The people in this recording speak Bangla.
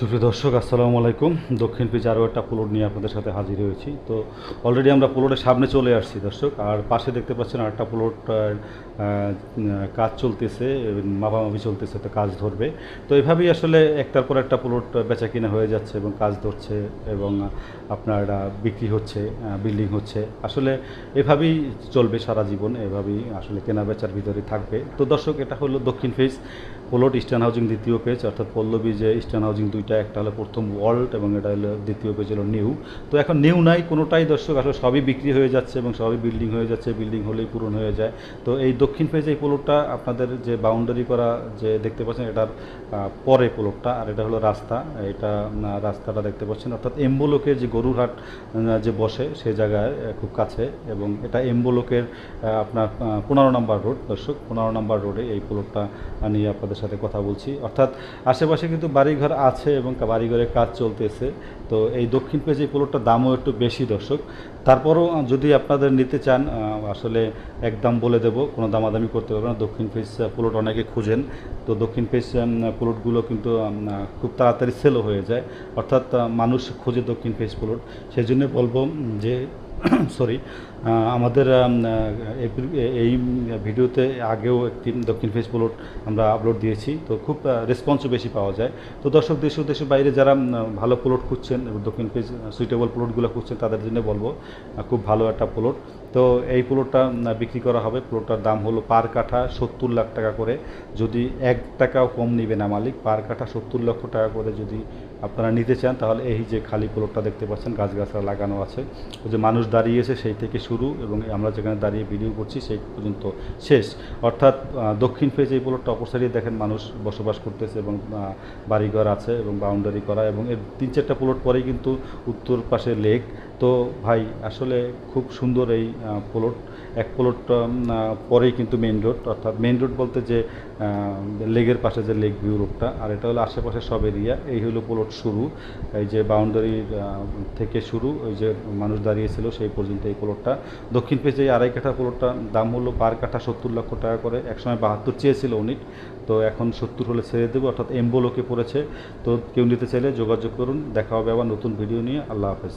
সুপ্রিয় দর্শক, আসসালামু আলাইকুম। দক্ষিণ পিচ আরও একটা প্লট নিয়ে আপনাদের সাথে হাজির হয়েছি। তো অলরেডি আমরা প্লটের সামনে চলে আসছি দর্শক। আর পাশে দেখতে পাচ্ছেন আরেকটা প্লট কাজ চলতেছে, মাপামাপি চলতেছে, তো কাজ ধরবে। তো এভাবেই আসলে একটার পর একটা প্লট বেচা কিনা হয়ে যাচ্ছে এবং কাজ ধরছে এবং আপনার বিক্রি হচ্ছে বিল্ডিং হচ্ছে। আসলে এভাবেই চলবে সারা জীবন, এভাবেই আসলে কেনা বেচার ভিতরে থাকবে। তো দর্শক, এটা হলো দক্ষিণ ফেজ পোলট ইস্টার্ন হাউজিং দ্বিতীয় পেজ অর্থাৎ পল্লবী যে ইস্টার্ন হাউজিং দুইটা একটা হলো প্রথম ওয়ার্ল্ড এবং এটা হলো দ্বিতীয় পেজ হলো নিউ। তো এখন নিউ নাই, কোনোটাই দর্শক আসলে সবই বিক্রি হয়ে যাচ্ছে এবং সবই বিল্ডিং হয়ে যাচ্ছে বিল্ডিং হলেই পূরণ হয়ে যায়। তো এই দক্ষিণ পেজে এই পোলটটা আপনাদের যে বাউন্ডারি করা যে দেখতে পাচ্ছেন এটার পরে পোলটটা আর এটা হলো রাস্তা। এটা রাস্তাটা দেখতে পাচ্ছেন। অর্থাৎ এম্বোলোকের যে গরুরহাট যে বসে সে জায়গায় খুব কাছে এবং এটা এম্বোলোকের আপনার পনেরো নম্বর রোড দর্শক। পনেরো নম্বর রোডে এই পোলটটা নিয়ে আপনাদের সাথে কথা বলছি। অর্থাৎ আশেপাশে কিন্তু বাড়িঘর আছে এবং বাড়িঘরের কাজ চলতেছে। তো এই দক্ষিণ পেজে এই দামও একটু বেশি দর্শক। তারপরও যদি আপনাদের নিতে চান আসলে আসলে একদম বলে দেব, কোনো দামাদামি করতে পারবে না। দক্ষিণ পেজ প্লট অনেকে খুঁজেন। তো দক্ষিণ পেজ প্লটগুলো কিন্তু খুব তাড়াতাড়ি সেলও হয়ে যায়। অর্থাৎ মানুষ খুঁজে দক্ষিণ পেজ প্লট। সেই জন্য বলব যে সরি আমাদের এই- ভিডিওতে আগেও একটি দক্ষিণ ফেস প্লট আমরা আপলোড দিয়েছি। তো খুব রেসপন্সও বেশি পাওয়া যায়। তো দর্শক, দেশ দেশের বাইরে যারা ভালো প্লট খুঁজছেন, দক্ষিণ ফেস সুইটেবল প্লটগুলো খুঁজছেন, তাদের জন্য বলব খুব ভালো একটা প্লট তো এই প্লটটা বিক্রি করা হবে। প্লটটার দাম হলো পার কাঠা সত্তর লাখ টাকা করে। যদি এক টাকাও কম নিবে না মালিক, পার কাঠা সত্তর লক্ষ টাকা করে যদি আপনারা নিতে চান, তাহলে এই যে খালি প্লটটা দেখতে পাচ্ছেন গাছগাছরা লাগানো আছে। ওই যে মানুষ দাঁড়িয়েছে সেই থেকে শুরু এবং আমরা যেখানে দাঁড়িয়ে ভিডিও করছি সেই পর্যন্ত শেষ। অর্থাৎ দক্ষিণ ফেজ এই প্লটটা অপর সাইডে দেখেন মানুষ বসবাস করতেছে এবং বাড়িঘর আছে এবং বাউন্ডারি করা এবং এর তিন চারটা প্লট পরেই কিন্তু উত্তর পাশে লেক তো ভাই, আসলে খুব সুন্দর এই প্লট এক প্লট পরেই কিন্তু মেইন রোড অর্থাৎ মেইন রোড বলতে যে লেগের পাশে যে লেক ভিউ রোডটা আর এটা হলো আশেপাশে সব এরিয়া এই হলো প্লট শুরু। এই যে বাউন্ডারির থেকে শুরু, ওই যে মানুষ দাঁড়িয়েছিল সেই পর্যন্ত এই প্লটটা দক্ষিণ পেজে এই আড়াই কাঠা প্লটটা দাম হলো পার কাঠা সত্তর লক্ষ টাকা করে। একসময় বাহাত্তর চেয়েছিল উনি, তো এখন সত্তর হলে ছেড়ে দেবো, অর্থাৎ এম্বোলোকে পড়েছে। তো কেউ নিতে চাইলে যোগাযোগ করুন, দেখা হবে আবার নতুন ভিডিও নিয়ে। আল্লাহ হাফেজ।